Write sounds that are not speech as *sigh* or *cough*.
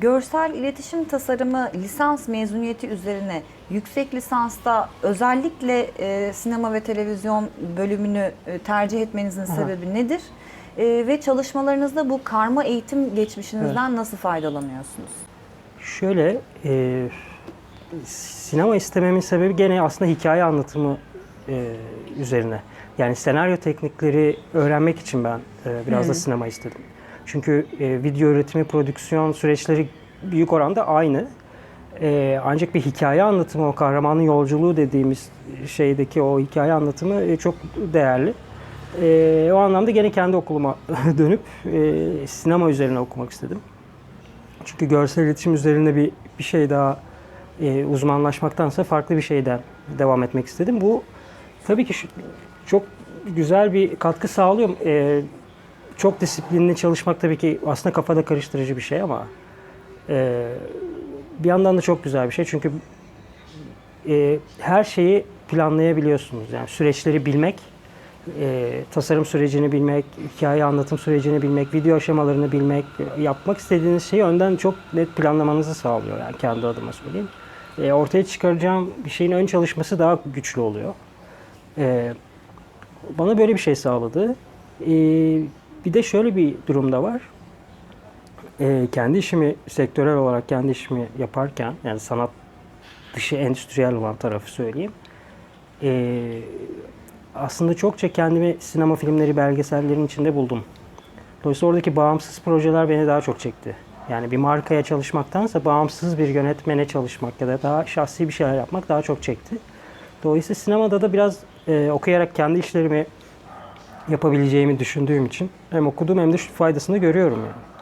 Görsel iletişim tasarımı lisans mezuniyeti üzerine yüksek lisansta özellikle e, sinema ve televizyon bölümünü e, tercih etmenizin Aha. sebebi nedir? E, ve çalışmalarınızda bu karma eğitim geçmişinizden nasıl faydalanıyorsunuz? Şöyle, e, sinema istememin sebebi gene aslında hikaye anlatımı e, üzerine. Yani senaryo teknikleri öğrenmek için ben e, biraz da sinema istedim. Çünkü e, video üretimi, prodüksiyon süreçleri büyük oranda aynı. E, ancak bir hikaye anlatımı, o kahramanın yolculuğu dediğimiz şeydeki o hikaye anlatımı e, çok değerli. E, o anlamda gene kendi okuluma *laughs* dönüp e, sinema üzerine okumak istedim. Çünkü görsel iletişim üzerine bir bir şey daha e, uzmanlaşmaktansa farklı bir şeyden devam etmek istedim. Bu tabii ki şu- çok güzel bir katkı sağlıyor. E, çok disiplinli çalışmak tabii ki aslında kafada karıştırıcı bir şey ama e, bir yandan da çok güzel bir şey. Çünkü e, her şeyi planlayabiliyorsunuz. Yani süreçleri bilmek, e, tasarım sürecini bilmek, hikaye anlatım sürecini bilmek, video aşamalarını bilmek, yapmak istediğiniz şeyi önden çok net planlamanızı sağlıyor. Yani kendi adıma söyleyeyim. E, ortaya çıkaracağım bir şeyin ön çalışması daha güçlü oluyor. E, bana böyle bir şey sağladı. E, bir de şöyle bir durum da var. E, kendi işimi sektörel olarak kendi işimi yaparken yani sanat dışı endüstriyel olan tarafı söyleyeyim. E, aslında çokça kendimi sinema filmleri, belgesellerin içinde buldum. Dolayısıyla oradaki bağımsız projeler beni daha çok çekti. Yani bir markaya çalışmaktansa bağımsız bir yönetmene çalışmak ya da daha şahsi bir şeyler yapmak daha çok çekti. Dolayısıyla sinemada da biraz e, okuyarak kendi işlerimi yapabileceğimi düşündüğüm için hem okudum hem de şu faydasını görüyorum yani.